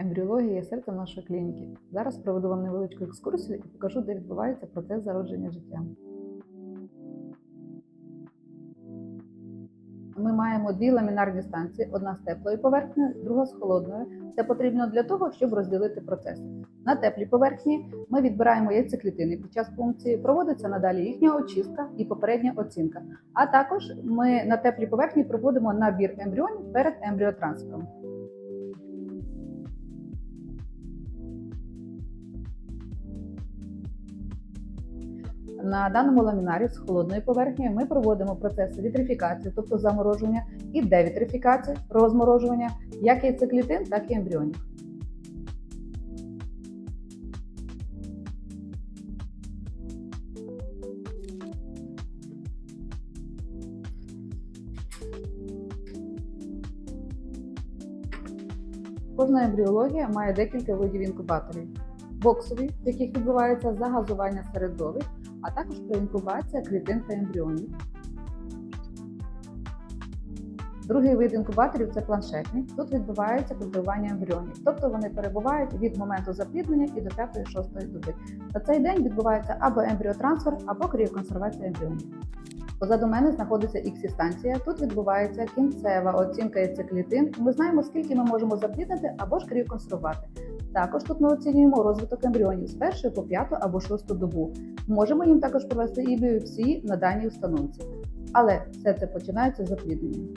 Ембріологія серцем нашої клініки. Зараз проведу вам невеличку екскурсію і покажу, де відбувається процес зародження життя. Ми маємо дві ламінарні станції: одна з теплою поверхнею, друга з холодною. Це потрібно для того, щоб розділити процес. На теплій поверхні ми відбираємо яйцеклітини під час пункції, проводиться надалі їхня очистка і попередня оцінка. А також ми на теплій поверхні проводимо набір ембріонів перед ембріотрансфером. На даному ламінарі з холодною поверхнею ми проводимо процеси вітрифікації, тобто заморожування, і девітрифікації, розморожування як яйцеклітин, так і ембріонів. Кожна ембріологія має декілька видів інкубаторів. Боксові, в яких відбувається загазування середовищ, а також проінкубація клітин та ембріонів. Другий вид інкубаторів це планшетний. Тут відбувається культивування ембріонів, тобто вони перебувають від моменту запліднення і до 5-6 доби. На цей день відбувається або ембріотрансфер, або кріоконсервація ембріонів. Позаду мене знаходиться іксі-станція. Тут відбувається кінцева оцінка яйцеклітин. Ми знаємо, скільки ми можемо запліднити або ж кріоконсервувати. Також тут ми оцінюємо розвиток ембріонів з першої по п'яту або шосту добу. Можемо їм також провести і біопсії на даній установці. Але все це починається з запліднення.